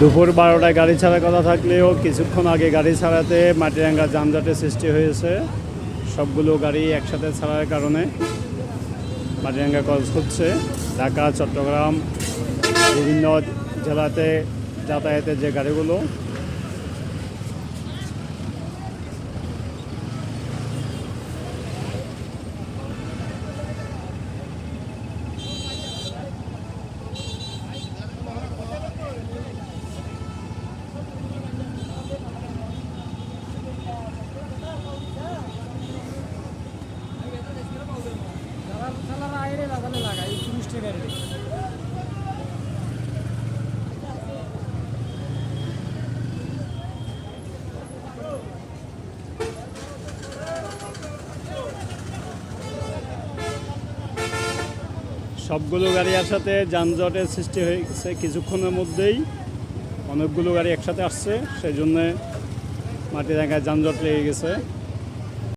দুপুর বারোটায় গাড়ি ছাড়ার কথা থাকলেও কিছুক্ষণ আগে গাড়ি ছাড়াতে মাটিরাঙ্গা যানজটের সৃষ্টি হয়েছে। সবগুলো গাড়ি একসাথে ছাড়ার কারণে মাটিরাঙ্গা কলেজ হচ্ছে ঢাকা, চট্টগ্রাম, বিভিন্ন জেলাতে যাতায়াতের যে গাড়িগুলো সবগুলো গাড়ি একসাথে যানজটের সৃষ্টি হয়ে গেছে কিছুক্ষণের মধ্যেই। অনেকগুলো গাড়ি একসাথে আসছে সেই জন্যে মাটিরাঙ্গায় যানজট লেগে গেছে।